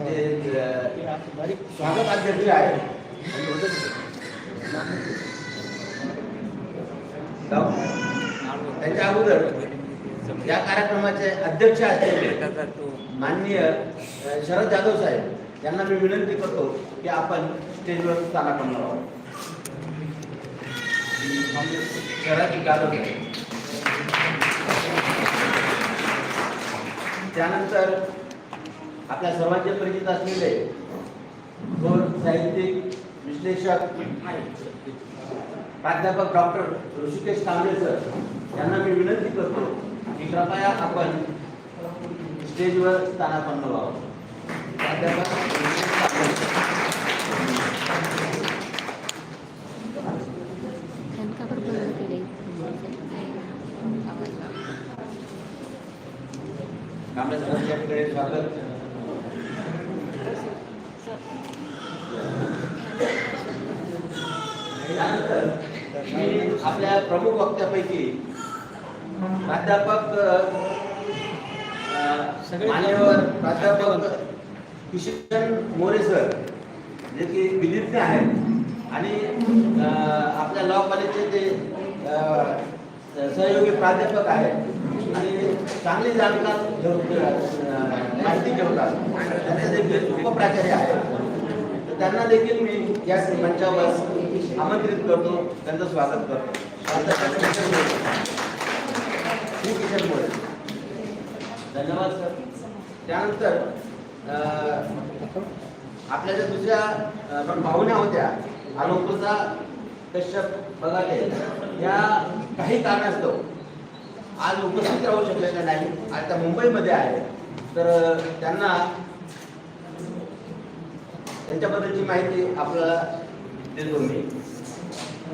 जे अ, स्वागत अध्यक्ष आहे जाऊ. त्याच्या अगोदर या कार्यक्रमाचे अध्यक्ष असलेले माननीय शरद जाधव साहेब यांना मी विनंती करतो की आपण स्टेजवर स्थानापन्न आहोत शरद जाधव साहेब त्यानंतर आपल्या सर्वांचे परिचित असलेले दोन साहित्यिक विश्लेषक प्राध्यापक डॉक्टर ऋषिकेश कांबळे सर यांना मी विनंती करतो की कृपया आपण स्टेजवर स्थानापन्न व्हावं प्राध्यापक कांबळे सर. स्वागत त्यानंतर मी आपल्या प्रमुख वक्त्यापैकी प्राध्यापक मान्यवर प्राध्यापक किशन मोरे सर जे की विधिज्ञ आहेत. आणि आपल्या लॉ कॉलेजचे ते सहयोगी प्राध्यापक आहेत. आणि चांगली जाणकार माहिती ठेवतात. त्यांचे देखील उपप्राचार्य आहेत. तर त्यांना देखील मी या मंचावर आमंत्रित करतो त्यांचं स्वागत करतो. किशन मोरे. धन्यवाद सर. त्यानंतर आपल्या ज्या दुसऱ्या पण पाहुण्या होत्या आलोकचा कश्यप बघाले या काही कारणास्तव आज उपस्थित राहू शकलेल्या नाही? आज त्या मुंबईमध्ये आहे तर त्यांना त्यांच्याबद्दलची माहिती आपल्याला देतो मी.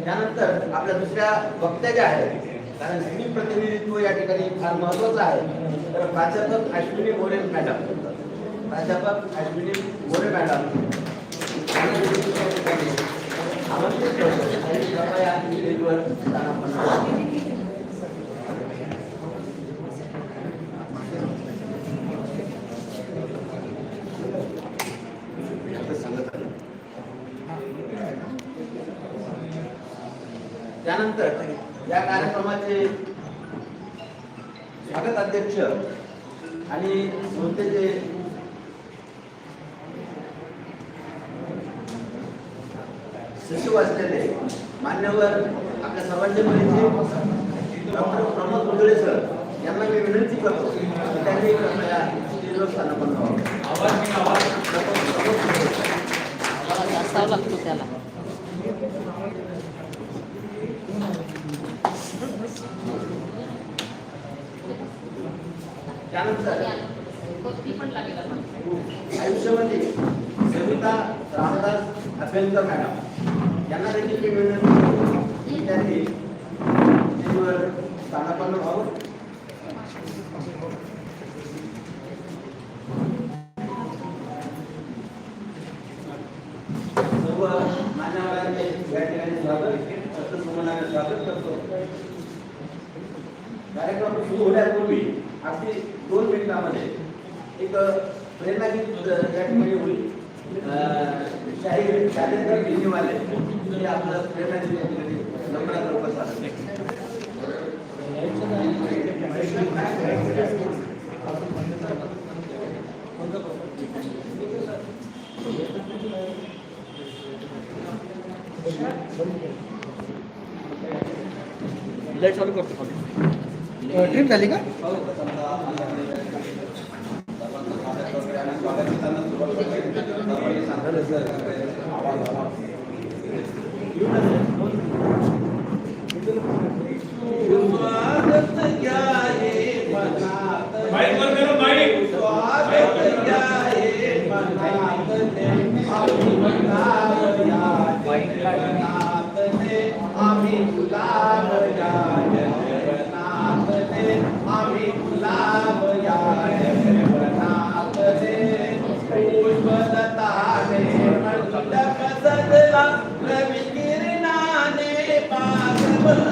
त्यानंतर आपल्या दुसऱ्या वक्त्या ज्या आहेत कारण स्त्री प्रतिनिधित्व या ठिकाणी फार महत्वाचं आहे. तर प्राध्यापक अश्विनी मोरे मॅडम. प्राध्यापक अश्विनी मोरे मॅडम. यांना देखील या आमंत्रित करतो आणि कृपया स्टेजवर स्थानापन्न व्हावं. सांगत आलो. त्यानंतर या कार्यक्रमाचे स्वागत अध्यक्ष आणि संस्थेचे सचिव असलेले मान्यवर आपल्या सर्वांचे परिचय डॉक्टर प्रमोद उजळे सर यांना मी विनंती करतो की त्यांनी कृपया स्टेजवर स्थानापन्न व्हावं. Doctor Pramod Ujale sir. आवाज असावा लागतो त्याला त्यानंतर आयुष्यमध्ये सविता रामदास मॅडम यांना देखील मी विनंती करतो की त्यांनी स्टेजवर स्थानापन्न व्हावं सर्व मान्यवरांचे या ठिकाणी स्वागत. स्वागत करतो. कार्यक्रम सुरू होण्यापूर्वी अगदी दोन मिनिटांमध्ये एक प्रेरणा गीत या ठिकाणी होईल. अं, शाहीर शालेंद्र गिरणीवाले हे आपलं प्रेरणा गीत या ठिकाणी लवकरात लवकर सादर चालू करतो ट्रिप झाली का யூனஸ் Obrigado.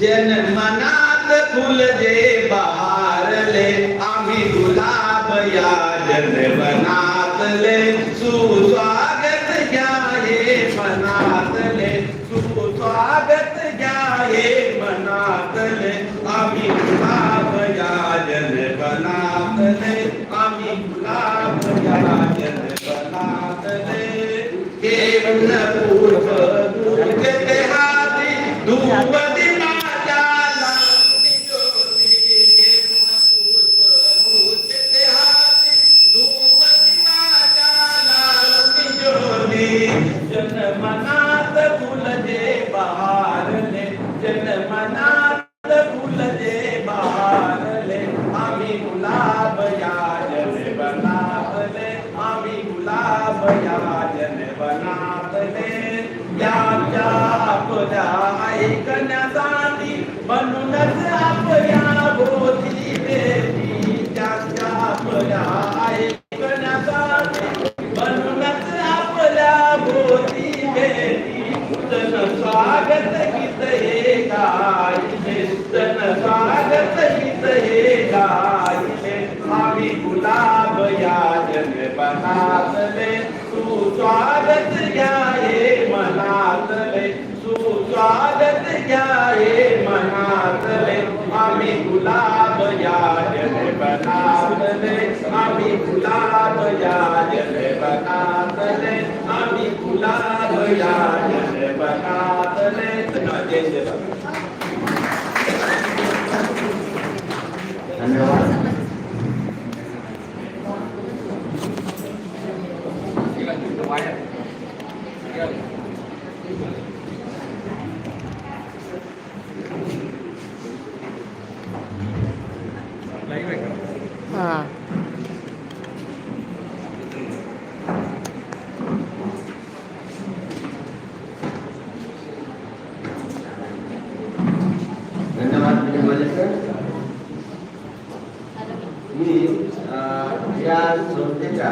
जन मनात भूल जे are not सुस्वागत मनातले आम्ही गुलाब या जले बनातले आम्ही गुलाब या जले बनातले आम्ही गुलाब या जगपणातले धन्यवाद हा धन्यवाद विजय सर मी अ, या संस्थेच्या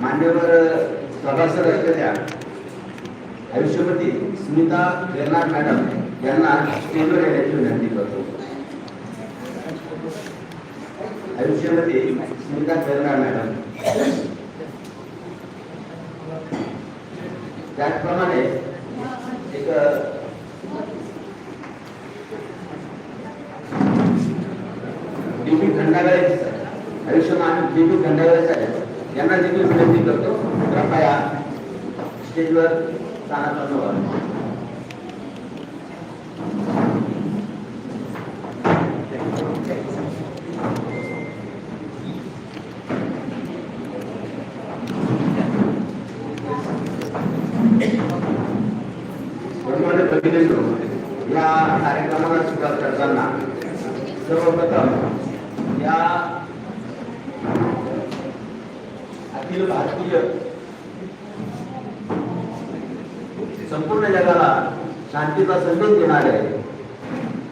मान्यवर सभासद असलेल्या आयुष्यपती यांना मॅडम यांना स्टेजवर येण्याची विनंती करतो. आयुष्यामध्ये स्मिता करणार मॅडम. त्याचप्रमाणे एक डीपी खंडागळे आयुष्यमान डीपी खंडागळे साहेब यांना देखील विनंती करतो. कृपया स्टेजवर स्थानात व्हावे. या कार्यक्रमाला सुरुवात करताना सर्वप्रथम या अखिल भारतीय संपूर्ण जगाला शांतीचा संदेश देणारे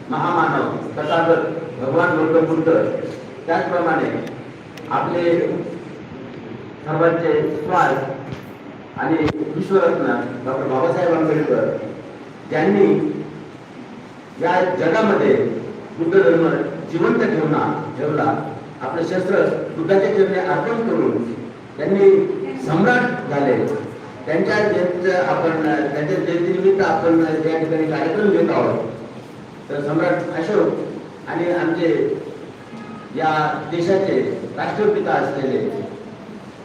महामानव तथागत भगवान गौतम बुद्ध त्याचप्रमाणे आपले सर्वांचे स्वार्थ आणि विश्वरत्न डॉक्टर बाबासाहेब आंबेडकर यांनी या जगामध्ये बुद्ध धर्म जिवंत ठेवणा ठेवला. आपलं शस्त्र बुद्धाच्या चरणी अर्पण करून त्यांनी सम्राट झाले. त्यांच्या जयंतीचं आपण त्यांच्या जयंतीनिमित्त आपण या ठिकाणी कार्यक्रम घेत आहोत तर सम्राट अशोक आणि आमचे या देशाचे राष्ट्रपिता असलेले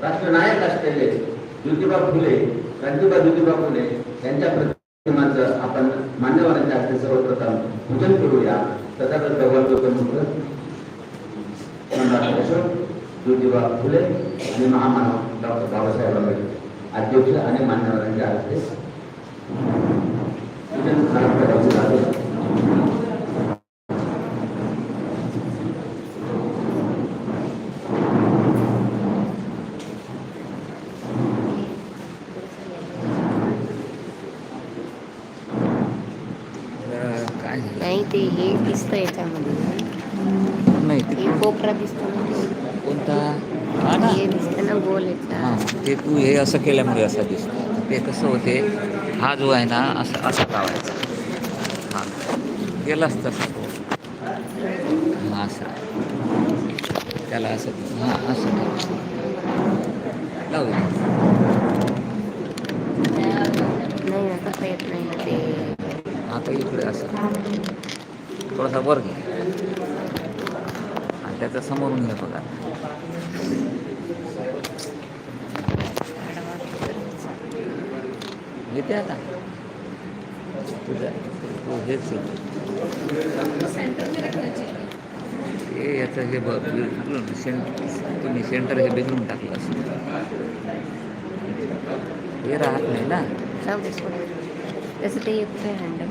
राष्ट्रनायक असलेले ज्योतिबा फुले क्रांतिबा ज्योतिबा फुले यांच्या प्रतिमाचं आपण मान्यवरांच्या हस्ते सर्वप्रथम पूजन करूया. तथागत भगवान गौतम बुद्ध सम्राट अशोक ज्योतिबा फुले आणि महामानव डॉक्टर बाबासाहेब आंबेडकर. अध्यक्ष आणि मान्यवरांच्या हस्ते पूजन समारंभ करावं लागेल. काय झालं नाही ते हे दिसतं याच्यामध्ये नाही हे ते कोपरा दिसतो ना कोणता हा ना हे दिसतं ना गोल हां याचा ते तू हे असं केल्यामुळे असं कसं होते. हा जो आहे ना असं असं लावायचा. हां. गेलाच तसं हां असं. त्याला असं हां असं लावू आता इकडे असं. थोडासा वर घे. आणि त्याच्या समोरून घे बघा. घेते आता. तुझं तू हेच आहे. याचं हे बघ सेंटर तुम्ही सेंटर हे बिघडून टाकलं असं हे राहत नाही ना. जाऊ दे सोड तसं ते येत नाही handle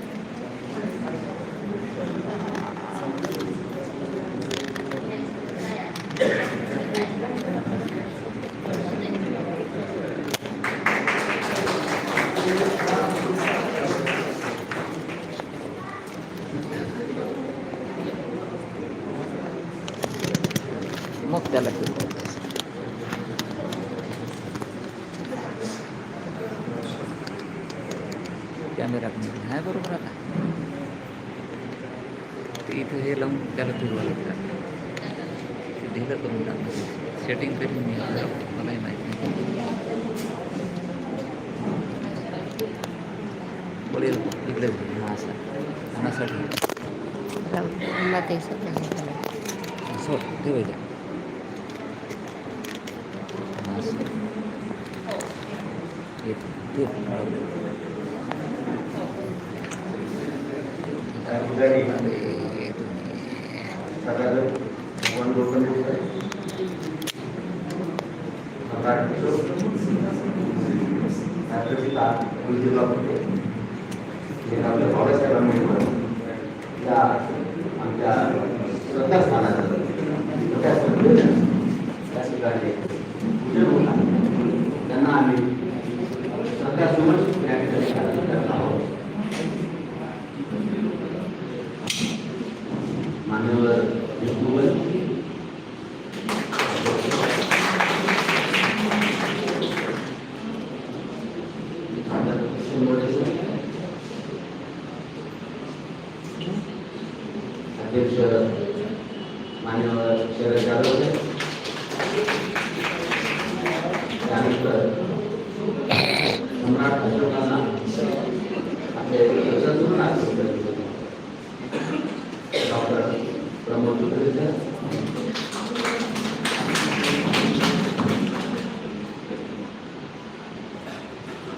boleh lupa, ini boleh lupa, masa karena saya dulu masuk, itu aja masuk itu, itu. Terima kasih. මනව යොමුව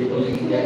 Entonces, ya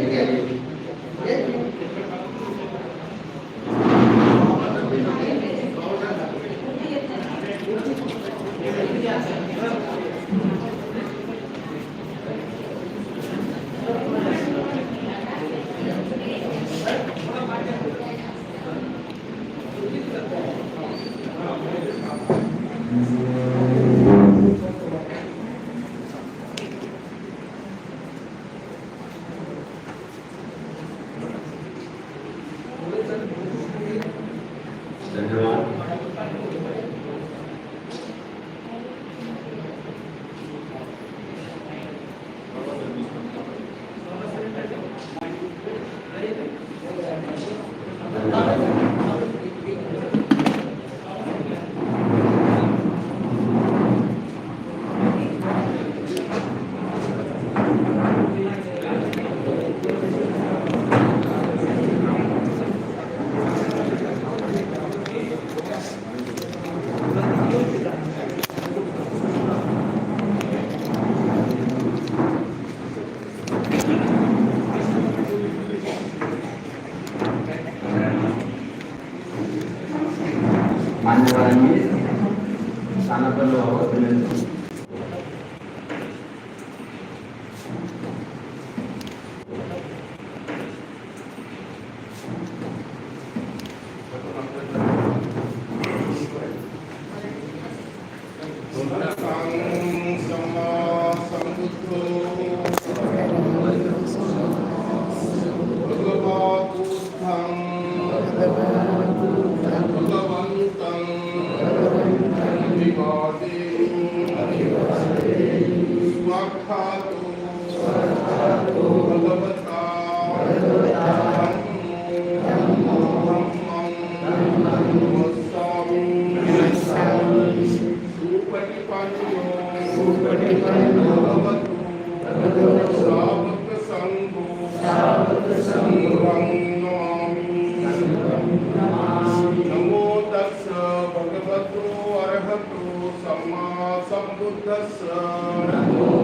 भगवतो अर्हतो सम्मा सम्बुद्धस्य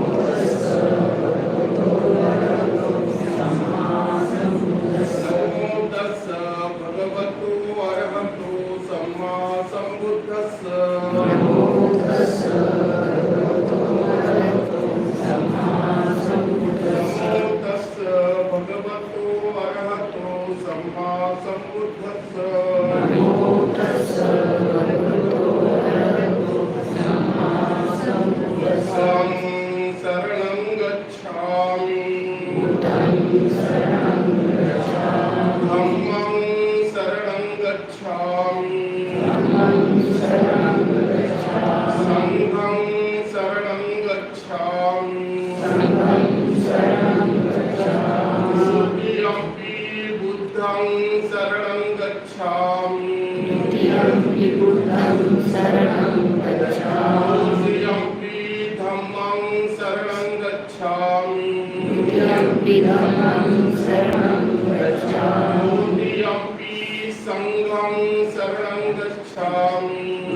गच्छामि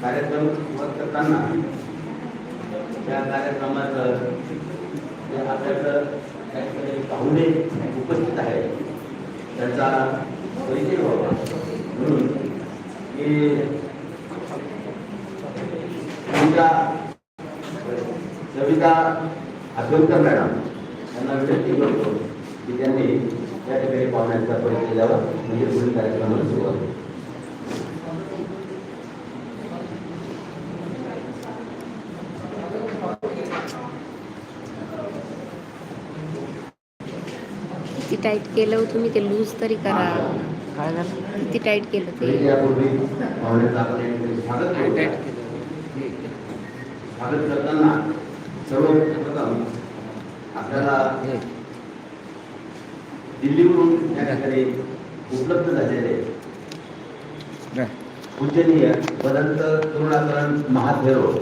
कार्यक्रम सुरुवात करताना त्या कार्यक्रमात जे आपल्याकडं त्या ठिकाणी पाहुणे उपस्थित आहे त्याचा परिचय व्हावा म्हणून की तुमच्या सविता अभ्यंकर मॅडम यांना विनंती करतो की त्यांनी या ठिकाणी पाहुण्यांचा परिचय द्यावा म्हणजे पुढील कार्यक्रमाला सुरुवात. किती टाईट केलं हो तुम्ही ते लूज तरी करा. काय झालं? किती टाईट केलं ते? यापूर्वी पाहुण्यांचं आपण या ठिकाणी स्वागत काय करू. टाईट केलं. स्वागत करताना सर्वप्रथम आपल्याला दिल्लीवरून या ठिकाणी उपलब्ध झालेले? पूजनीय पदंत करुणाकरण महाथेरो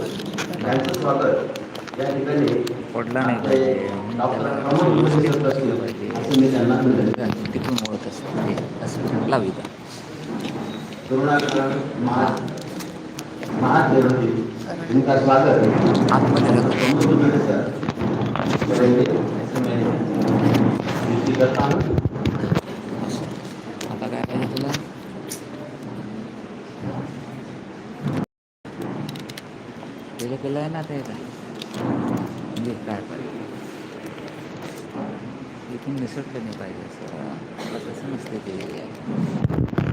यांचं स्वागत या ठिकाणी पडला नाही असं मी त्यांना. तिकडून ओळख असतं असं लावी का करुणाकरण महा महाथेरोजी इनका स्वागत. जोशी सर. करता हूँ आता काय पाहिजे तुला त्याच्या ते म्हणजे काय? पाहिजे इथून निसटलं नाही पाहिजे असं. तसं नसते ते.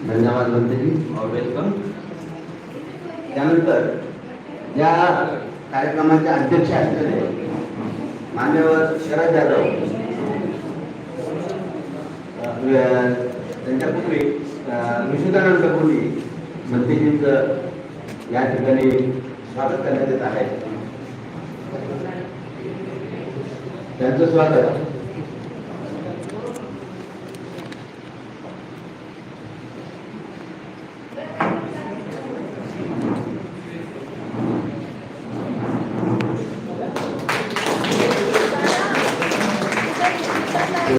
धन्यवाद बनतेजी वेलकम त्यानंतर या कार्यक्रमाचे अध्यक्ष असलेले मान्यवर शरद जाधव त्यांच्यापूर्वी अं, पूर्वी कोहली या ठिकाणी स्वागत करण्यात येत आहे. त्यांचं स्वागत.